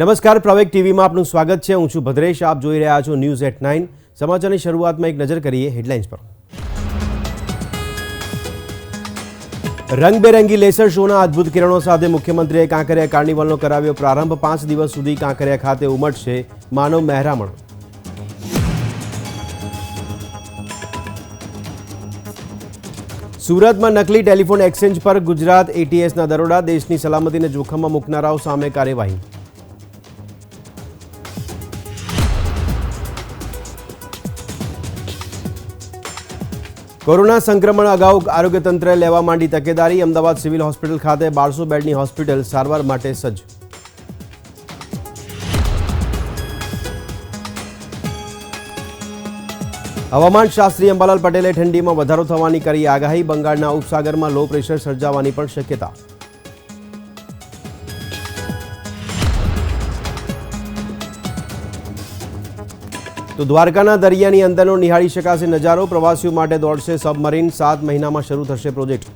નમસ્કાર પ્રવેક ટીવીમાં આપનું સ્વાગત છે. હું છું ભદ્રેશ. આપ જોઈ રહ્યા છો ન્યૂઝ એટ નાઇન. સમાચારની શરૂઆતમાં એક નજર કરીએ હેડલાઇન્સ પર. રંગબેરંગી લેસર શોના અદ્ભુત કિરણો સાથે મુખ્યમંત્રીએ કાંકરિયા કાર્નિવલનો કરાવ્યો પ્રારંભ. પાંચ દિવસ સુધી કાંકરિયા ખાતે ઉમટશે માનવ મહેરામણ. સુરતમાં નકલી ટેલિફોન એક્સચેન્જ પર ગુજરાત એટીએસના દરોડા. દેશની સલામતીને જોખમમાં મૂકનારાઓ સામે કાર્યવાહી. કોરોના સંક્રમણ અગાઉ આરોગ્ય તંત્રે લેવા માંડી તકેદારી. અમદાવાદ સિવિલ હોસ્પિટલ ખાતે બારસો બેડની હોસ્પિટલ સારવાર માટે સજ્જ. હવામાન શાસ્ત્રી અંબાલાલ પટેલે ઠંડીમાં વધારો થવાની કરી આગાહી. બંગાળના ઉપસાગરમાં લો પ્રેશર સર્જાવાની પણ શક્યતા. તો દ્વારકાના દરિયાની અંદરનો નિહાળી શકાશે નજારો. પ્રવાસીઓ માટે દોડશે સબમરીન. સાત મહિનામાં શરૂ થશે પ્રોજેક્ટ.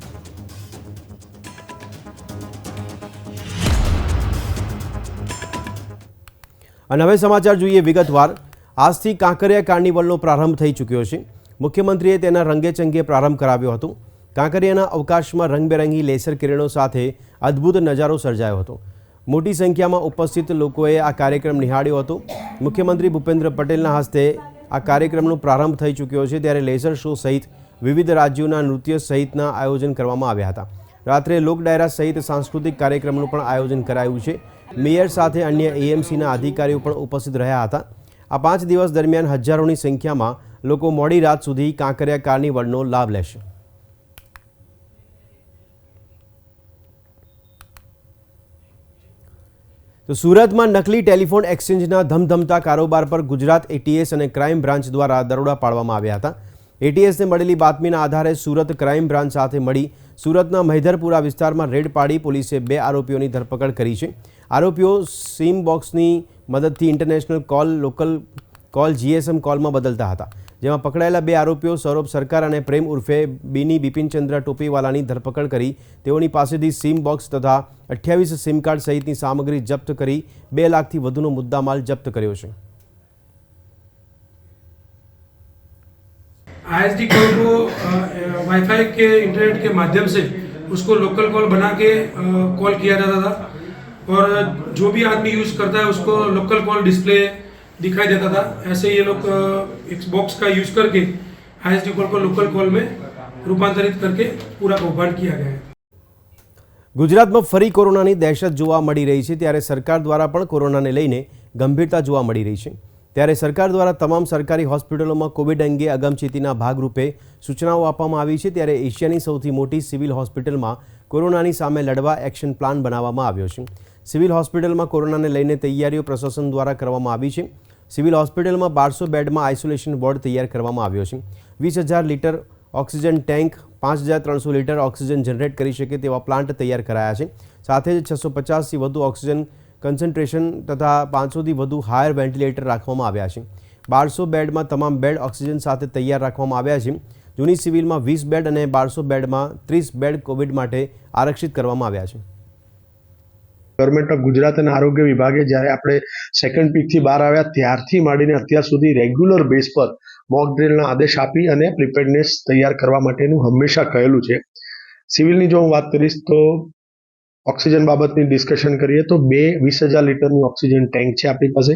અને હવે સમાચાર જોઈએ વિગતવાર. આજથી કાંકરિયા કાર્નિવલનો પ્રારંભ થઈ ચૂક્યો છે. મુખ્યમંત્રીએ તેના રંગેચંગે પ્રારંભ કરાવ્યો હતો. કાંકરિયાના અવકાશમાં રંગબેરંગી લેસર કિરણો સાથે અદ્ભુત નજારો સર્જાયો હતો. મોટી સંખ્યામાં ઉપસ્થિત લોકોએ આ કાર્યક્રમ નિહાળ્યો હતો. મુખ્યમંત્રી ભૂપેન્દ્ર પટેલના હસ્તે આ કાર્યક્રમનો પ્રારંભ થઈ ચૂક્યો છે, ત્યારે લેઝર શો સહિત વિવિધ રાજ્યોના નૃત્ય સહિતના આયોજન કરવામાં આવ્યા હતા. રાત્રે લોક ડાયરા સહિત સાંસ્કૃતિક કાર્યક્રમનું પણ આયોજન કરાયું છે. મેયર સાથે અન્ય એએમસીના અધિકારીઓ પણ ઉપસ્થિત રહ્યા હતા. આ પાંચ દિવસ દરમિયાન હજારોની સંખ્યામાં લોકો મોડી રાત સુધી કાંકરિયા કાર્નિવલનો લાભ લેશે. તો સુરતમાં નકલી ટેલિફોન એક્સચેન્જના ધમધમતા કારોબાર પર ગુજરાત એટીએસ અને ક્રાઇમ બ્રાન્ચ દ્વારા દરોડા પાડવામાં આવ્યા હતા. એટીએસને મળેલી બાતમીના આધારે સુરત ક્રાઇમ બ્રાન્ચ સાથે મળી સુરતના મહિધરપુરા વિસ્તારમાં રેડ પાડી પોલીસે બે આરોપીઓની ધરપકડ કરી છે. આરોપીઓ સિમ બોક્સની મદદથી international call, local call GSM કોલમાં બદલતા હતા. જેમાં પકડાયેલા બે આરોપીઓ સૌરભ સરકાર અને પ્રેમ ઉર્ફે બીની બિપિનચંદ્ર ટોપીવાલાની ધરપકડ કરી તેઓની પાસેથી સિમ બોક્સ તથા અઠ્યાવીસ સિમ કાર્ડ સહિતની સામગ્રી જપ્ત કરી બે લાખથી વધુનો મુદ્દામાલ જપ્ત કર્યો છે आईएसडी कॉल को वाईफाई के इंटरनेट के माध्यम से उसको लोकल कॉल बना के कॉल किया जाता था और जो भी आदमी यूज़ करता है उसको लोकल कॉल डिस्प्ले दिखाई देता था ऐसे ये लोग अ, एक बॉक्स का यूज़ करके आईएसडी कॉल को लोकल कॉल में रूपांतरित करके पूरा कौभांड किया गया है ગુજરાતમાં ફરી કોરોનાની દહેશત જોવા મળી રહી છે ત્યારે સરકાર દ્વારા પણ કોરોનાને લઈને ગંભીરતા જોવા મળી રહી છે ત્યારે સરકાર દ્વારા તમામ સરકારી હોસ્પિટલોમાં કોવિડ અંગે અગમચેતીના ભાગરૂપે સૂચનાઓ આપવામાં આવી છે ત્યારે એશિયાની સૌથી મોટી સિવિલ હોસ્પિટલમાં કોરોનાની સામે લડવા એક્શન પ્લાન બનાવવામાં આવ્યો છે સિવિલ હોસ્પિટલમાં કોરોનાને લઈને તૈયારીઓ પ્રશાસન દ્વારા કરવામાં આવી છે સિવિલ હોસ્પિટલમાં બારસો બેડમાં આઇસોલેશન વોર્ડ તૈયાર કરવામાં આવ્યો છે. વીસ હજાર લીટર ઓક્સિજન ટેન્ક, પાંચ હજાર ત્રણસો લીટર ઓક્સિજન જનરેટ કરી શકે તેવા પ્લાન્ટ તૈયાર કરાયા છે. સાથે જ છસો પચાસથી વધુ ઓક્સિજન કન્સન્ટ્રેશન તથા પાંચસોથી વધુ હાયર વેન્ટિલેટર રાખવામાં આવ્યા છે. બારસો બેડમાં તમામ બેડ ઓક્સિજન સાથે તૈયાર રાખવામાં આવ્યા છે. જૂની સિવિલમાં વીસ બેડ અને બારસો બેડમાં ત્રીસ બેડ કોવિડ માટે આરક્ષિત કરવામાં આવ્યા છે. ગવર્મેન્ટ ઓફ ગુજરાત અને આરોગ્ય વિભાગે જ્યારે આપણે સેકન્ડ પીકથી બહાર આવ્યા ત્યારથી માંડીને અત્યાર સુધી રેગ્યુલર બેઝ પર મોક ડ્રિલના આદેશ આપી અને પ્રિપેરનેસ તૈયાર કરવા માટેનું હંમેશા કહેલું છે. સિવિલની જો હું વાત કરીશ તો ઓક્સિજન બાબતની ડિસ્કશન કરીએ તો બે વીસ હજાર લીટરનું ઓક્સિજન ટેન્ક છે આપણી પાસે.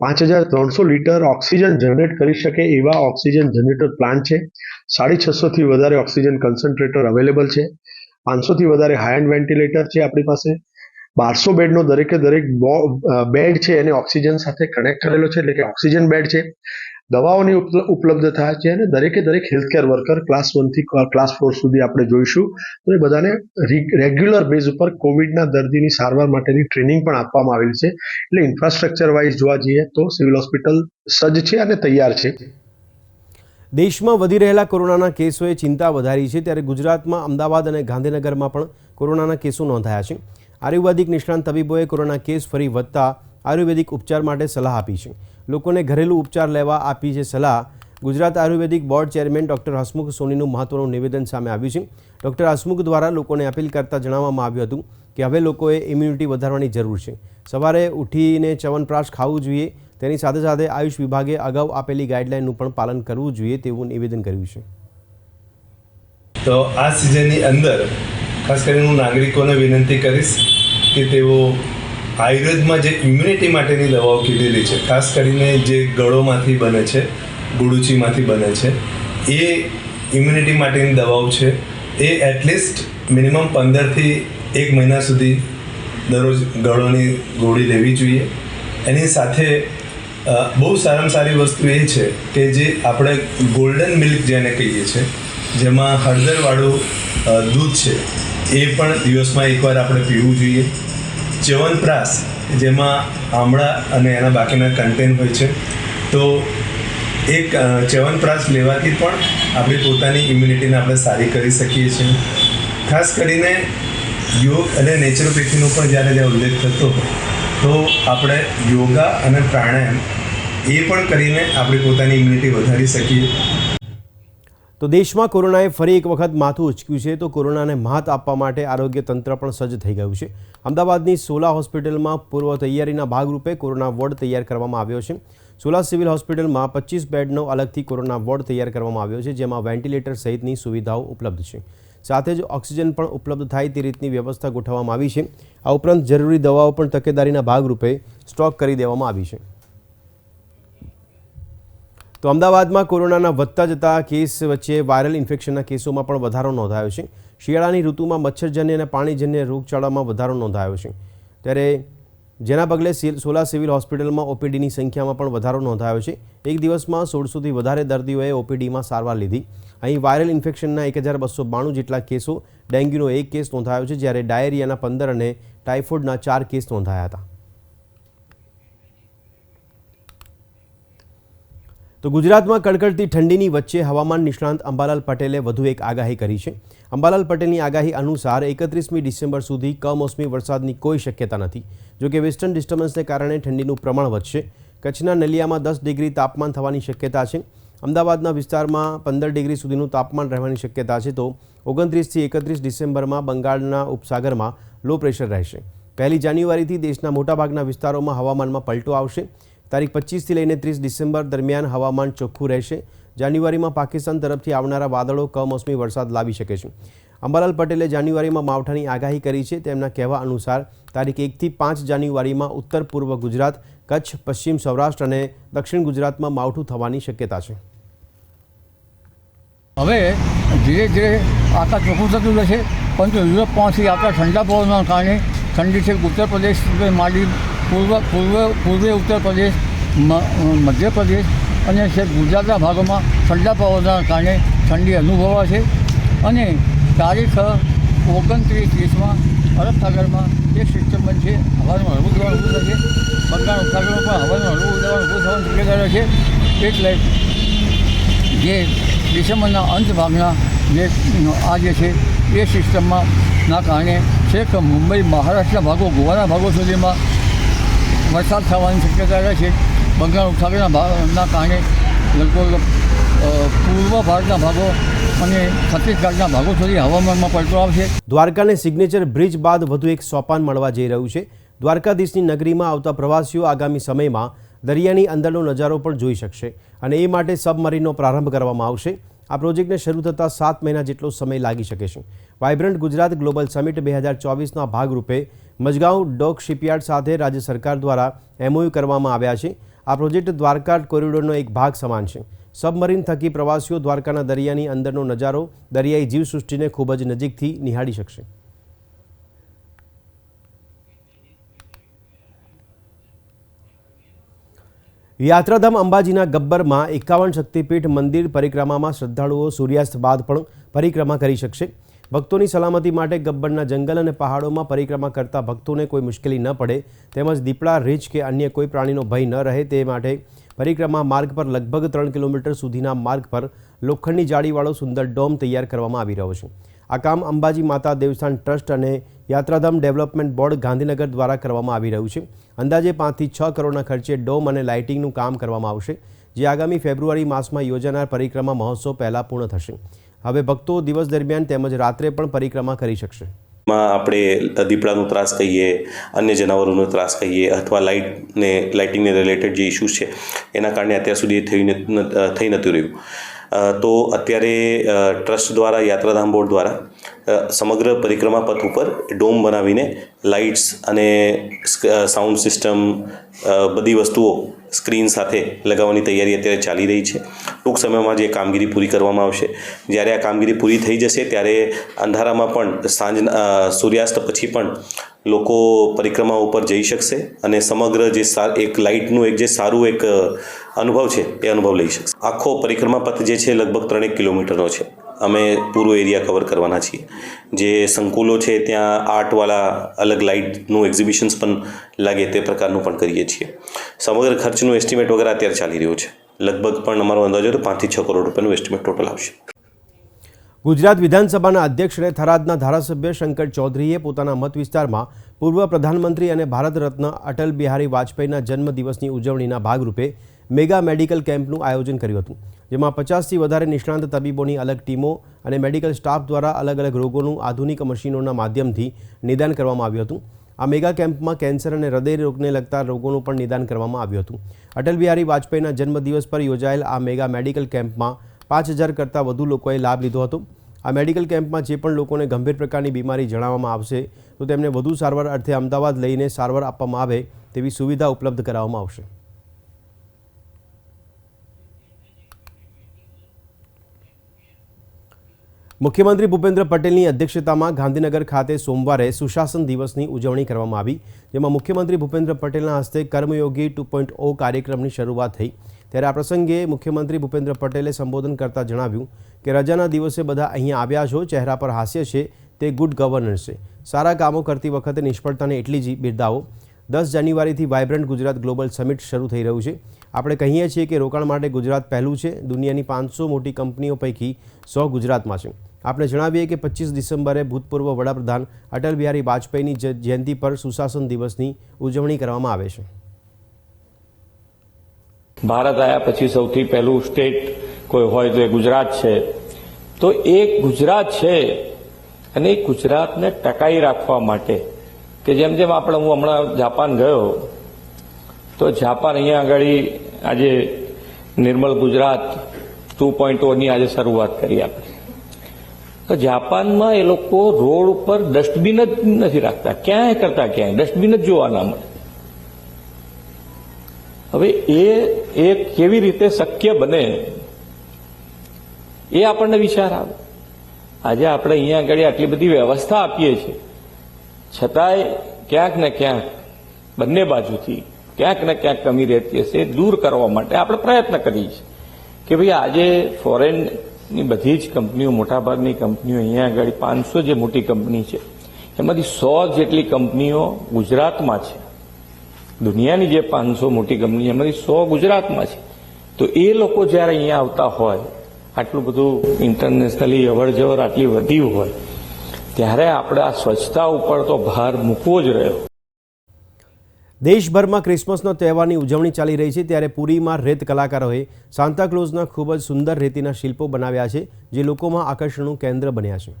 પાંચ હજાર ત્રણસો લીટર ઓક્સિજન જનરેટ કરી શકે એવા ઓક્સિજન જનરેટર પ્લાન્ટ છે. સાડી છસોથી વધારે ઓક્સિજન કન્સન્ટ્રેટર અવેલેબલ છે. પાંચસોથી વધારે હાઈ એન્ડ વેન્ટિલેટર છે આપણી પાસે. બારસો બેડનો દરેકે દરેક બેડ છે, એને ઓક્સિજન સાથે કનેક્ટ કરેલો છે, એટલે કે ઓક્સિજન બેડ છે. દવાઓની ઉપલ- ઉપલબ્ધતા છે અને દરેકે દરેક હેલ્થકેર વર્કર ક્લાસ વનથી ક્લાસ ફોર સુધી આપણે જોઈશું. તો એ બધાને રેગ્યુલર બેઝ ઉપર કોવિડના દર્દીની સારવાર માટેની ટ્રેનિંગ પણ આપવામાં આવેલી છે. એટલે ઇન્ફ્રાસ્ટ્રક્ચર વાઇઝ જોવા જઈએ તો સિવિલ હોસ્પિટલ સજ્જ છે અને તૈયાર છે. દેશમાં વધી રહેલા કોરોનાના કેસોએ ચિંતા વધારી છે. ત્યારે ગુજરાતમાં અમદાવાદ અને ગાંધીનગરમાં પણ કોરોનાના કેસો નોંધાયા છે. આયુર્વેદિક નિષ્ણાંત તબીબોએ કોરોના કેસ ફરી વધતા આયુર્વેદિક ઉપચાર માટે સલાહ આપી છે. લોકોને ઘરેલું ઉપચાર લેવા આપી છે સલાહ. Gujarat ayurvedic board chairman doctor Hasmukh સોનીનું મહત્વનું નિવેદન સામે આવ્યું છે. ડૉક્ટર હસમુખ દ્વારા લોકોને અપીલ કરતા જણાવવામાં આવ્યું હતું કે હવે લોકોએ ઇમ્યુનિટી વધારવાની જરૂર છે. સવારે ઉઠીને ચવનપ્રાશ ખાવું જોઈએ. તેની સાથે સાથે આયુષ વિભાગે અગાઉ આપેલી ગાઈડલાઇનનું પણ પાલન કરવું જોઈએ તેવું નિવેદન કર્યું છે. તો આ સિઝનની અંદર ખાસ કરીને હું નાગરિકોને વિનંતી કરીશ કે તેઓ આયુર્વેદમાં જે ઇમ્યુનિટી માટેની દવાઓ કીધેલી છે, ખાસ કરીને જે ગળોમાંથી બને છે, ગુડુચીમાંથી બને છે, એ ઇમ્યુનિટી માટેની દવાઓ છે. એ એટલીસ્ટ મિનિમમ પંદરથી એક મહિના સુધી દરરોજ ગળોની ગોળી લેવી જોઈએ. એની સાથે બહુ સારામાં સારી વસ્તુ એ છે કે જે આપણે ગોલ્ડન મિલ્ક જેને કહીએ છીએ, જેમાં હળદરવાળું દૂધ છે. એ પણ દિવસમાં એકવાર આપણે પીવું જોઈએ. ચ્યવનપ્રાસ જેમાં આમળા અને એના બાકીના કન્ટેન હોય છે. તો એક ચ્યવનપ્રાસ લેવાથી પણ આપણી પોતાની ઇમ્યુનિટીને આપણે સારી કરી શકીએ છીએ. ખાસ કરીને યોગ અને નેચરોપેથીનો પણ જ્યારે જ્યારે ઉલ્લેખ થતો તો આપણે યોગા અને પ્રાણાયામ એ પણ કરીને આપણી પોતાની ઇમ્યુનિટી વધારી શકીએ. તો દેશમાં કોરોનાએ ફરી એક વખત માથું ઉચક્યું છે. તો કોરોનાને માત આપવા માટે આરોગ્ય તંત્ર પણ સજ્જ થઈ ગયું છે. અમદાવાદની સોલા હોસ્પિટલમાં પૂર્વ તૈયારીના ભાગરૂપે કોરોના વોર્ડ તૈયાર કરવામાં આવ્યો છે. સોલા સિવિલ હોસ્પિટલમાં પચીસ બેડનો અલગથી કોરોના વોર્ડ તૈયાર કરવામાં આવ્યો છે, જેમાં વેન્ટિલેટર સહિતની સુવિધાઓ ઉપલબ્ધ છે. સાથે જ ઓક્સિજન પણ ઉપલબ્ધ થાય તે રીતની વ્યવસ્થા ગોઠવવામાં આવી છે. આ ઉપરાંત જરૂરી દવાઓ પણ તકેદારીના ભાગરૂપે સ્ટોક કરી દેવામાં આવી છે. તો અમદાવાદમાં કોરોનાના વધતા જતા કેસ વચ્ચે વાયરલ ઇન્ફેક્શનના કેસોમાં પણ વધારો નોંધાયો છે. શિયાળાની ઋતુમાં મચ્છરજન્ય અને પાણીજન્ય રોગચાળામાં વધારો નોંધાયો છે. ત્યારે જેના પગલે સિલ- સિવિલ હોસ્પિટલમાં ઓપીડીની સંખ્યામાં પણ વધારો નોંધાયો છે. એક દિવસમાં સોળસોથી વધારે દર્દીઓએ ઓપીડીમાં સારવાર લીધી. અહીં વાયરલ ઇન્ફેક્શનના એક હજાર બસો બાણું જેટલા કેસો ડેન્ગ્યુનો એક કેસ નોંધાયો છે, જ્યારે ડાયેરિયાના પંદર અને ટાઇફોઇડના ચાર કેસ નોંધાયા હતા. તો ગુજરાતમાં કડકડતી ઠંડીની વચ્ચે હવામાન નિષ્ણાંત અંબાલાલ પટેલે વધુ એક આગાહી કરી છે. અંબાલાલ પટેલની આગાહી અનુસાર એકત્રીસમી ડિસેમ્બર સુધી કમોસમી વરસાદની કોઈ શક્યતા નથી. જોકે વેસ્ટર્ન ડિસ્ટર્બન્સને કારણે ઠંડીનું પ્રમાણ વધશે. કચ્છના નલિયામાં દસ ડિગ્રી તાપમાન થવાની શક્યતા છે. અમદાવાદના વિસ્તારમાં પંદર ડિગ્રી સુધીનું તાપમાન રહેવાની શક્યતા છે તો ઓગણત્રીસથી એકત્રીસ ડિસેમ્બરમાં બંગાળના ઉપસાગરમાં લો પ્રેશર રહેશે. પહેલી જાન્યુઆરીથી દેશના મોટાભાગના વિસ્તારોમાં હવામાનમાં પલટો આવશે. તારીખ પચીસથી લઈને ત્રીસ ડિસેમ્બર દરમિયાન હવામાન ચોખ્ખું રહેશે. જાન્યુઆરીમાં પાકિસ્તાન તરફથી આવનારા વાદળો કમોસમી વરસાદ લાવી શકે છે. અંબાલાલ પટેલે જાન્યુઆરીમાં માવઠાની આગાહી કરી છે. તેમના કહેવા અનુસાર તારીખ એકથી પાંચ જાન્યુઆરીમાં ઉત્તર પૂર્વ ગુજરાત, કચ્છ, પશ્ચિમ સૌરાષ્ટ્ર અને દક્ષિણ ગુજરાતમાં માવઠું થવાની શક્યતા છે. હવે ધીરે ધીરે આકાશ ચોખ્ખું થતું રહેશે, પરંતુ યુરોપ પહોંચી આવતા ઠંડા પવનના કારણે ઠંડી છે. ઉત્તર પ્રદેશ માંડી પૂર્વ પૂર્વ પૂર્વે ઉત્તર પ્રદેશ મધ્યપ્રદેશ અને છે ગુજરાતના ભાગોમાં ઠંડા પવનના કારણે ઠંડી અનુભવાશે અને તારીખ ઓગણત્રીસ ત્રીસમાં અરબ સાગરમાં એક સિસ્ટમ બનશે. હવાનું હળવું દબાણ ઊભું થશે. બંગાળ ઉપસાગરમાં પણ હવાનું હળવું દબાણ ઊભું થવાનું શક્યતા રહેશે એટલે જે ડિસેમ્બરના અંત ભાગના જે આ જે છે, એ સિસ્ટમમાં ના કારણે છેક મુંબઈ, મહારાષ્ટ્રના ભાગો, ગોવાના ભાગો સુધીમાં વરસાદ થવાની શક્યતા રહે છે. બંગાળ ઉપસાગરના ભાગના કારણે લગભગ પૂર્વ ભારતના ભાગો અને છત્તીસગઢના ભાગો સુધી હવામાનમાં પલટો આવશે. દ્વારકાને સિગ્નેચર બ્રિજ બાદ વધુ એક સોપાન મળવા જઈ રહ્યું છે. દ્વારકાધીશની નગરીમાં આવતા પ્રવાસીઓ આગામી સમયમાં દરિયાની અંદરનો નજારો પણ જોઈ શકશે અને એ માટે સબમરીનનો પ્રારંભ કરવામાં આવશે. આ પ્રોજેક્ટને શરૂ થતાં સાત મહિના જેટલો સમય લાગી શકે છે. વાઇબ્રન્ટ ગુજરાત ગ્લોબલ સમિટ બે હજાર ચોવીસના ભાગરૂપે મજગાંવ ડોક શિપયાર્ડ સાથે રાજ્ય સરકાર દ્વારા એમઓયુ કરવામાં આવ્યા છે. આ પ્રોજેક્ટ દ્વારકા કોરિડોરનો એક ભાગ સમાન છે. સબમરીન થકી પ્રવાસીઓ દ્વારકાના દરિયાની અંદરનો નજારો દરિયાઈ જીવસૃષ્ટિને ખૂબ જ નજીકથી નિહાળી શકશે. યાત્રાધામ અંબાજીના ગબ્બરમાં એકાવન શક્તિપીઠ મંદિર પરિક્રમામાં શ્રદ્ધાળુઓ સૂર્યાસ્ત બાદ પણ પરિક્રમા કરી શકશે. ભક્તોની સલામતી માટે ગબ્બરના જંગલ અને પહાડોમાં પરિક્રમા કરતા ભક્તોને કોઈ મુશ્કેલી ન પડે, તેમજ દીપડા, રીંછ કે અન્ય કોઈ પ્રાણીનો ભય ન રહે, તે માટે પરિક્રમા માર્ગ પર લગભગ ત્રણ કિલોમીટર સુધીના માર્ગ પર લોખંડની જાળીવાળો સુંદર ડોમ તૈયાર કરવામાં આવી રહ્યો છે. આ કામ અંબાજી માતા દેવસ્થાન ટ્રસ્ટ અને યાત્રાધામ ડેવલપમેન્ટ બોર્ડ ગાંધીનગર દ્વારા કરવામાં આવી રહ્યું છે. અંદાજે પાંચથી છ કરોડના ખર્ચે ડોમ અને લાઇટિંગનું કામ કરવામાં આવશે, જે આગામી ફેબ્રુઆરી માસમાં યોજાનાર પરિક્રમા મહોત્સવ પહેલાં પૂર્ણ થશે. હવે ભક્તો દિવસ દરમિયાન તેમજ રાત્રે પણ પરિક્રમા કરી શકશે. માં આપણે દીપડાનો ત્રાસ કહીએ અન્ય જનાવરોનો ત્રાસ કહીએ અથવા લાઇટને, લાઇટિંગને રિલેટેડ જે ઇસ્યુઝ છે, એના કારણે અત્યાર સુધી થઈ થઈ નહોતું રહ્યું. તો અત્યારે ટ્રસ્ટ દ્વારા, યાત્રાધામ બોર્ડ દ્વારા સમગ્ર પરિક્રમા પથ ઉપર ડોમ બનાવીને લાઇટ્સ અને સાઉન્ડ સિસ્ટમ બધી વસ્તુઓ સ્ક્રીન સાથે લગાવવાની તૈયારી અત્યારે ચાલી રહી છે. ટૂંક સમયમાં જે કામગીરી પૂરી કરવામાં આવશે. જ્યારે આ કામગીરી પૂરી થઈ જશે, ત્યારે અંધારામાં પણ સાંજના સૂર્યાસ્ત પછી પણ લોકો પરિક્રમા ઉપર જઈ શકશે અને સમગ્ર જે એક લાઇટનું એક જે સારું એક અનુભવ છે, એ અનુભવ લઈ શકશે. આખો પરિક્રમા પથ જે છે, લગભગ ત્રણેક કિલોમીટરનો છે. અમે પૂરો એરિયા કવર કરવાના છીએ. જે સંકુલો છે, ત્યાં આર્ટવાળા અલગ લાઇટનું એક્ઝિબિશન્સ પણ લાગે તે પ્રકારનું પણ કરીએ છીએ. સમગ્ર ખર્ચનું એસ્ટિમેટ વગેરે અત્યારે ચાલી રહ્યું છે. લગભગ પણ અમારો અંદાજો પાંચથી છ કરોડ રૂપિયાનું એસ્ટિમેટ ટોટલ આવશે. ગુજરાત વિધાનસભાના અધ્યક્ષ અને થરાદના ધારાસભ્ય શંકર ચૌધરીએ પોતાના મત વિસ્તારમાં પૂર્વ પ્રધાનમંત્રી અને ભારત રત્ન અટલ બિહારી વાજપેયીના જન્મદિવસની ઉજવણીના ભાગરૂપે મેગા મેડિકલ કેમ્પનું આયોજન કર્યું હતું, જેમાં પચાસથી વધારે નિષ્ણાંત તબીબોની અલગ ટીમો અને મેડિકલ સ્ટાફ દ્વારા અલગ અલગ રોગોનું આધુનિક મશીનોના માધ્યમથી નિદાન કરવામાં આવ્યું હતું. આ મેગા કેમ્પમાં કેન્સર અને હૃદય રોગને લગતા રોગોનું પણ નિદાન કરવામાં આવ્યું હતું. અટલ બિહારી વાજપેયીના જન્મદિવસ પર યોજાયેલ આ મેગા મેડિકલ કેમ્પમાં પાંચ હજાર કરતાં વધુ લોકોએ લાભ લીધો હતો. આ મેડિકલ કેમ્પમાં જે પણ લોકોને ગંભીર પ્રકારની બીમારી જણાવવામાં આવશે, તો તેમને વધુ સારવાર અર્થે અમદાવાદ લઈને સારવાર આપવામાં આવે તેવી સુવિધા ઉપલબ્ધ કરાવવામાં આવશે. મુખ્યમંત્રી ભૂપેન્દ્ર પટેલની અધ્યક્ષતામાં ગાંધીનગર ખાતે સોમવારે સુશાસન દિવસની ઉજવણી કરવામાં આવી, જેમાં મુખ્યમંત્રી ભૂપેન્દ્ર પટેલના હસ્તે કર્મયોગી ટુ પોઈન્ટ ઓ કાર્યક્રમની શરૂઆત થઈ. ત્યારે આ પ્રસંગે મુખ્યમંત્રી ભૂપેન્દ્ર પટેલે સંબોધન કરતા જણાવ્યું કે રજાના દિવસે બધા અહીંયા આવ્યા છો, ચહેરા પર હાસ્ય છે, તે ગુડ ગવર્નન્સ છે. સારા કામો કરતી વખતે નિષ્ફળતાને એટલી જ બિરદાવો. દસ જાન્યુઆરીથી વાઇબ્રન્ટ ગુજરાત ગ્લોબલ સમિટ શરૂ થઈ રહ્યું છે. આપણે કહીએ છીએ કે રોકાણ માટે ગુજરાત પહેલું છે. દુનિયાની પાંચસો મોટી કંપનીઓ પૈકી સો ગુજરાતમાં છે. આપણે જણાવીએ કે પચીસ ડિસેમ્બરે ભૂતપૂર્વ વડાપ્રધાન અટલ બિહારી વાજપેયીની જયંતી પર સુશાસન દિવસની ઉજવણી કરવામાં આવે છે. ભારત આવ્યા પછી સૌથી પહેલું સ્ટેટ કોઈ હોય તો એ ગુજરાત છે. તો એ ગુજરાત છે અને એ ગુજરાતને ટકાઈ રાખવા માટે કે જેમ જેમ આપણે હું હમણાં જાપાન ગયો, તો જાપાન અહીંયા આગળ આજે નિર્મળ ગુજરાત ટુ પોઈન્ટ ઓની આજે શરૂઆત કરી આપણે તો જાપાનમાં એ લોકો રોડ ઉપર ડસ્ટબિન જ નથી રાખતા. ક્યાંય કરતા ક્યાંય. ડસ્ટબિન જ જોવા ના મળે. હવે એ એ કેવી રીતે શક્ય બને એ આપણને વિચાર આવે. આજે આપણે અહીંયા આગળ આટલી બધી વ્યવસ્થા આપીએ છીએ. છતાંય ક્યાંક ને ક્યાંક બંને બાજુથી ક્યાંક ને ક્યાંક કમી રહેતી હશે, દૂર કરવા માટે આપણે પ્રયત્ન કરીએ છીએ. કે ભાઈ આજે ફોરેનની બધી જ કંપનીઓ, મોટાભાગની કંપનીઓ અહીંયા આગળ પાંચસો જે મોટી કંપની છે, એમાંથી સો જેટલી કંપનીઓ ગુજરાતમાં છે. દુનિયાની જે પાંચસો મોટી કંપની એમાંથી સો ગુજરાતમાં છે. તો એ લોકો જ્યારે અહીંયા આવતા હોય, આટલું બધું ઇન્ટરનેશનલી અવર જવર આટલી વધી હોય, ત્યારે આપણે આ સ્વચ્છતા ઉપર તો ભાર મૂકવો જ રહ્યો. દેશભરમાં ક્રિસમસનો તહેવારની ઉજવણી ચાલી રહી છે ત્યારે પુરીમાં રેત કલાકારોએ સાન્તાક્લોઝના ખૂબ જ સુંદર રેતીના શિલ્પો બનાવ્યા છે જે લોકોમાં આકર્ષણનું કેન્દ્ર બન્યા છે.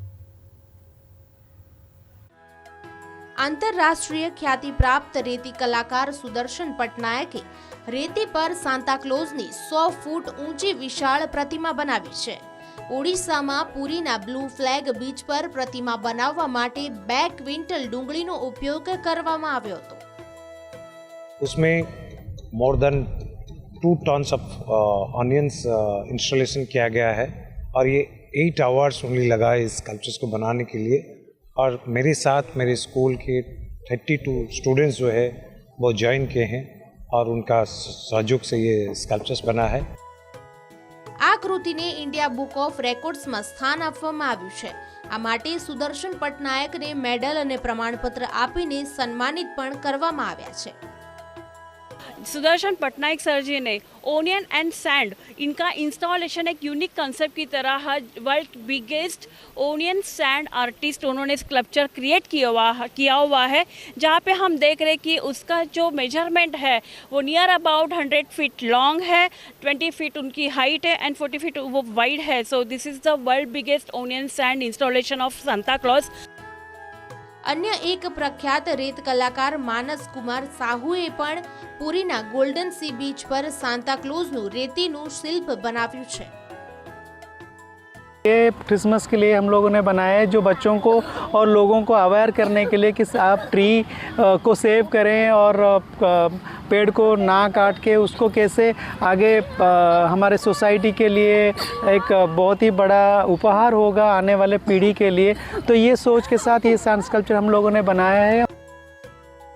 આંતરરાષ્ટ્રીય ખ્યાતિ પ્રાપ્ત રેતી કલાકાર સુદર્શન પટનાયકે રેતી પર સાન્તાક્લોઝની સો ફૂટ ઊંચી વિશાળ પ્રતિમા બનાવી છે. ઓડિશામાં પુરીના બ્લુ ફ્લેગ બીચ પર પ્રતિમા બનાવવા માટે બે ક્વિન્ટલ ડુંગળીનો ઉપયોગ કરવામાં આવ્યો હતો. उसमें more than two tons of onions installation किया गया है और ये एट आवर्स ओनली लगा है इस स्कल्पचर्स को बनाने के लिए और मेरे साथ मेरे स्कूल के थर्टी टू स्टूडेंट्स जो है वो ज्वाइन किए हैं और उनका सहयोग से ये स्कल्पचर्स बना है આ કૃતિને ઇન્ડિયા બુક ઓફ રેકોર્ડ્સમાં સ્થાન આપવામાં આવ્યું છે આ માટે સુદર્શન પટનાયકને મેડલ અને પ્રમાણપત્ર આપીને સન્માનિત પણ કરવામાં આવ્યા છે सुदर्शन पटनायक सर जी ने ओनियन एंड सैंड इनका इंस्टॉलेशन एक यूनिक कंसेप्ट की तरह world biggest onion sand artist उन्होंने स्कल्पचर क्रिएट किया हुआ किया हुआ है, जहाँ पे हम देख रहे हैं कि उसका जो मेज़रमेंट है, वो near about hundred feet long है ट्वेंटी फीट उनकी हाइट है एंड फोर्टी फीट वो वाइड है. So this is the world biggest onion sand installation of Santa Claus અન્ય એક પ્રખ્યાત રેત કલાકાર માનસ કુમાર સાહુએ પણ પુરીના ગોલ્ડન સી બીચ પર સાન્તાક્લોઝનું રેતીનું શિલ્પ બનાવ્યું છે. ये क्रिसमस के लिए हम लोगों ने बनाया है जो बच्चों को और लोगों को अवेयर करने के लिए कि आप ट्री अ, को सेव करें और अ, पेड़ को ना काट के उसको कैसे आगे अ, हमारे सोसाइटी के लिए एक बहुत ही बड़ा उपहार होगा आने वाले पीढ़ी के लिए तो ये सोच के साथ ये साइंस स्कल्पचर हम लोगों ने बनाया है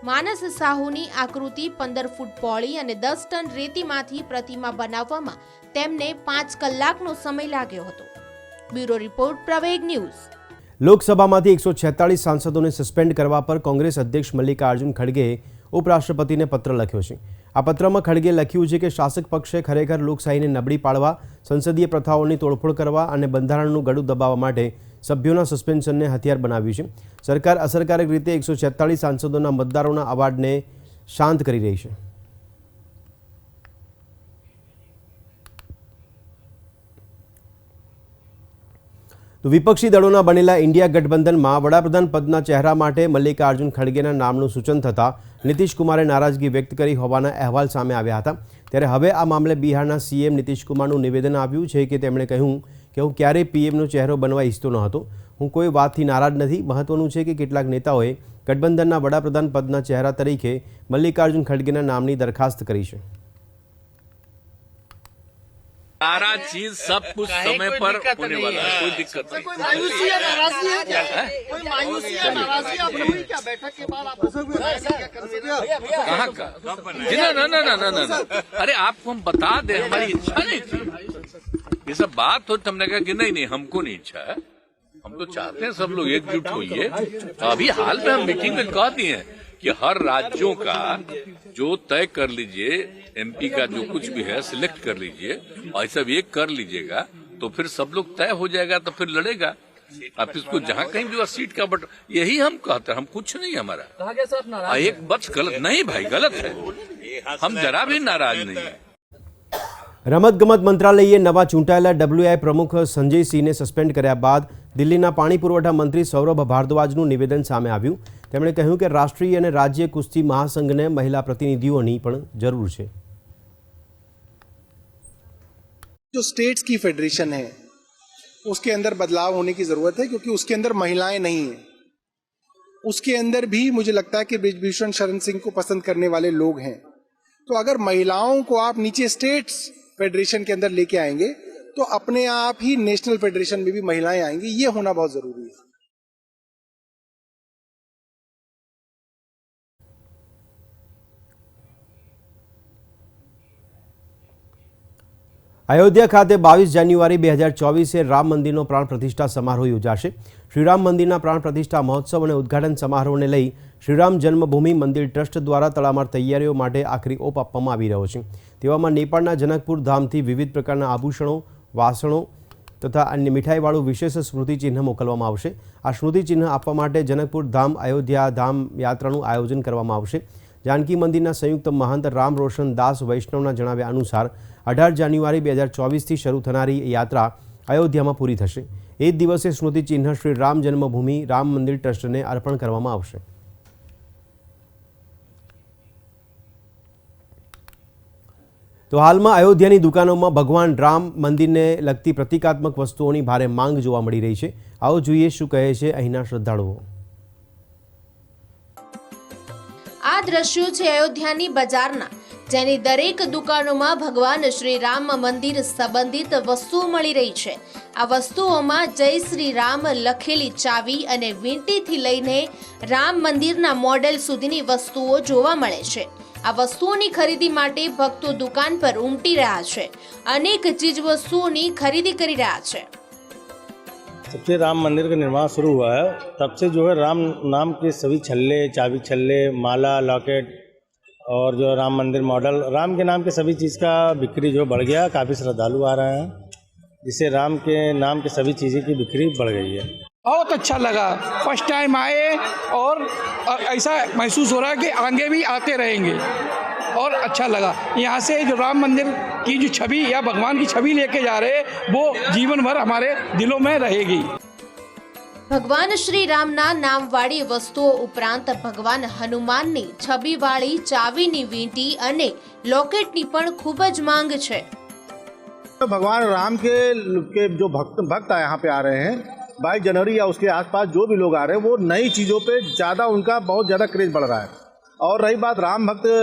માનસ સાહુની આકૃતિ પંદર ફૂટ પહોળી અને દસ ટન રેતીમાંથી પ્રતિમા બનાવવામાં તેમને પાંચ કલાકનો સમય લાગ્યો હતો Bureau report, Praveg news. લોકસભામાંથી એકસો છેતાળીસ સાંસદોને સસ્પેન્ડ કરવા પર કોંગ્રેસ અધ્યક્ષ મલ્લિકાર્જુન ખડગેએ ઉપરાષ્ટ્રપતિને પત્ર લખ્યો છે. આ પત્રમાં ખડગે લખ્યું છે કે શાસક પક્ષે ખરેખર લોકશાહીને નબળી પાડવા, સંસદીય પ્રથાઓની તોડફોડ કરવા અને બંધારણનું ગળું દબાવવા માટે સભ્યોના સસ્પેન્શનને હથિયાર બનાવ્યું છે. સરકાર અસરકારક રીતે એકસો છેતાળીસ સાંસદોના મતદારોના અવાર્ડને શાંત કરી રહી છે. તો વિપક્ષી દળોના બનેલા ઇન્ડિયા ગઠબંધનમાં વડાપ્રધાન પદના ચહેરા માટે મલ્લિકાર્જુન ખડગેના નામનું સૂચન થતાં કુમારે નારાજગી વ્યક્ત કરી હોવાના અહેવાલ સામે આવ્યા હતા. ત્યારે હવે આ મામલે બિહારના સીએમ કુમારનું નિવેદન આવ્યું છે કે તેમણે કહ્યું કે હું ક્યારેય પીએમનો ચહેરો બનવા ઈચ્છતો ન હતો. હું કોઈ વાતથી નારાજ નથી. મહત્વનું છે કે કેટલાક નેતાઓએ ગઠબંધનના વડાપ્રધાન પદના ચહેરા તરીકે મલ્લિકાર્જુન ખડગેના નામની દરખાસ્ત કરી છે. सारा चीज़ सब कुछ समय पर होने वाला है। कोई दिक्कत नहीं। कहाँ का? जी, ना ना ना ना ना ना ना। अरे आपको हम बता दें हमारी इच्छा नहीं थी। ये सब बात हो तो हमने कहा कि नहीं नहीं हमको नहीं इच्छा है। हम तो चाहते हैं सब लोग एकजुट होइए। अभी हाल में हम मीटिंग में कह दिए हैं। कि हर राज्यों का जो तय कर लीजिए एमपी का जो कुछ भी है सिलेक्ट कर लीजिए और ये सब एक कर लीजिएगा तो फिर सब लोग तय हो जाएगा तो फिर लड़ेगा आप इसको जहां कहीं भी वो सीट का बट यही हम कहते हैं हम कुछ नहीं हमारा आ, एक बस गलत नहीं भाई गलत है हम जरा भी नाराज नहीं है રમતગમત મંત્રાલયે નવા ચૂંટાયેલા ડબ્લ્યુઆઈ પ્રમુખ સંજયસિંહને સસ્પેન્ડ કર્યા બાદ દિલ્હીના પાણી પુરવઠા મંત્રી સૌરભ ભારદ્વાજનું નિવેદન સામે આવ્યું તેમણે કહ્યું કે રાષ્ટ્રીય અને રાજ્ય કુસ્તી મહાસંઘને મહિલા પ્રતિનિધિઓની પણ જરૂર છે जो स्टेट्स की फेडरेशन है उसके अंदर बदलाव होने की जरूरत है क्योंकि उसके अंदर महिलाएं नहीं हैं उसके अंदर भी मुझे लगता है कि ब्रिजभूषण शरण सिंह को पसंद करने वाले लोग हैं तो अगर महिलाओं को आप नीचे स्टेट्स फेडरेशन के अंदर लेके आएंगे तो अपने आप ही नेशनल फेडरेशन में भी महिलाएं आएंगी ये होना बहुत जरूरी है અયોધ્યા ખાતે બાવીસ જાન્યુઆરી બે હજાર ચોવીસે રામ મંદિરનો પ્રાણ પ્રતિષ્ઠા સમારોહ યોજાશે. શ્રીરામ મંદિરના પ્રાણ પ્રતિષ્ઠા મહોત્સવ અને ઉદ્ઘાટન સમારોહને લઈ શ્રીરામ જન્મભૂમિ મંદિર ટ્રસ્ટ દ્વારા તડામાર તૈયારીઓ માટે આખરી ઓપ આપવામાં આવી રહ્યો છે. તેવામાં નેપાળના જનકપુર ધામથી વિવિધ પ્રકારના આભૂષણો, વાસણો તથા અન્ય મીઠાઈવાળું વિશેષ સ્મૃતિચિહ્ન મોકલવામાં આવશે. આ સ્મૃતિચિહ્ન આપવા માટે જનકપુર ધામ, અયોધ્યા ધામ યાત્રાનું આયોજન કરવામાં આવશે. જાનકી મંદિરના સંયુક્ત મહંત રામ રોશન દાસ વૈષ્ણવના જણાવ્યા અનુસાર અઢાર જાન્યુઆરી બે હજાર ચોવીસથી શરૂ થનારી યાત્રા અયોધ્યામાં પૂરી થશે. એ જ દિવસે સ્મૃતિચિહ્ન શ્રી રામ જન્મભૂમિ રામ મંદિર ટ્રસ્ટને અર્પણ કરવામાં આવશે. તો હાલમાં અયોધ્યાની દુકાનોમાં ભગવાન રામ મંદિરને લગતી પ્રતિકાત્મક વસ્તુઓની ભારે માંગ જોવા મળી રહી છે. આવો જોઈએ શું કહે છે અહીંના શ્રદ્ધાળુઓ. આ દ્રશ્યો છે અયોધ્યાની બજારના. જેની દરેક દુકાનોમાં ભગવાન શ્રી રામ મંદિર સંબંધિત વસ્તુઓ મળી રહી છે આ વસ્તુઓમાં જય શ્રી રામ લખેલી ચાવી અને વીંટીથી લઈને રામ મંદિરના મોડેલ સુધીની વસ્તુઓ જોવા મળે છે આ વસ્તુઓની ખરીદી માટે ભક્તો દુકાન પર ઉમટી રહ્યા છે અનેક ચીજ વસ્તુઓની ખરીદી કરી રહ્યા છે जब से राम मंदिर का निर्माण शुरू हुआ है तब से जो है राम नाम के सभी छल्ले चाबी छल्ले माला लॉकेट और जो राम मंदिर मॉडल, राम के नाम के सभी चीज़ का बिक्री जो बढ़ गया, काफ़ी श्रद्धालु आ रहे हैं, जिससे राम के नाम के सभी चीज़ें की बिक्री बढ़ गई है। बहुत अच्छा लगा। फ़र्स्ट टाइम आए और ऐसा महसूस हो रहा है कि आगे भी आते रहेंगे। और अच्छा लगा। यहाँ से जो राम मंदिर की जो छवि या भगवान की छवि लेके जा रहे वो जीवन भर हमारे दिलों में रहेगी। ભગવાન શ્રી રામના નામવાળી વસ્તુઓ ઉપરાંત ભગવાન હનુમાનની છબીવાળી ચાવીની વીંટી અને લોકેટની પણ ખૂબ જ માંગ છે भगवान राम के के जो भक्त भक्त यहाँ पे आ रहे हैं बाईस जनवरी या उसके आसपास जो भी लोग आ रहे हैं वो नई चीज़ों पे ज़्यादा उनका बहुत ज़्यादा क्रेज बढ़ रहा है और रही बात राम भक्त अ,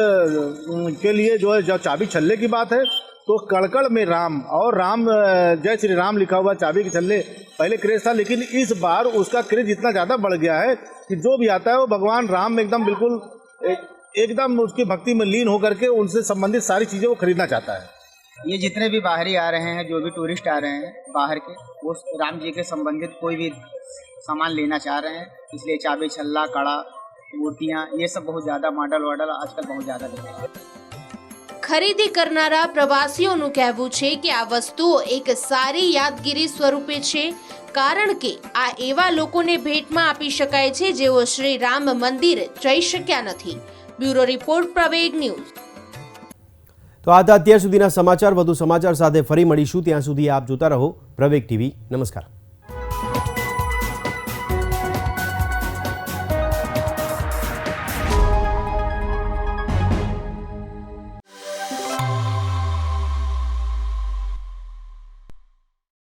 के लिए जो है जो चाबी छल्ले की बात है तो कड़कड़ में राम और राम जय श्री राम लिखा हुआ चाबी के छल्ले पहले क्रेज था, लेकिन इस बार उसका क्रेज इतना ज़्यादा बढ़ गया है कि जो भी आता है वो भगवान राम में एकदम बिल्कुल एकदम उसकी भक्ति में लीन होकर के उनसे संबंधित सारी चीज़ें वो खरीदना चाहता है। ये जितने भी बाहरी आ रहे हैं, जो भी टूरिस्ट आ रहे हैं बाहर के, वो राम जी के संबंधित कोई भी सामान लेना चाह रहे हैं, इसलिए चाबी, छल्ला, कड़ा, मूर्तियाँ, ये सब बहुत ज़्यादा, मॉडल वॉडल आजकल बहुत ज़्यादा दिख हैं। ખરીદી કરનારા પ્રવાસીઓનું કહેવું છે કે આ વસ્તુઓ એક સારી યાદગીરી સ્વરૂપે છે, કારણ કે આ એવા લોકોને ભેટમાં આપી શકાય છે જેઓ શ્રી રામ મંદિર જઈ શક્યા નથી. Bureau report, Praveg news. તો આ અત્યાર સુધીના સમાચાર. વધુ સમાચાર સાથે ફરી મળીશું. ત્યાં સુધી આપ જોતા રહો પ્રવેગ ટીવી. નમસ્કાર.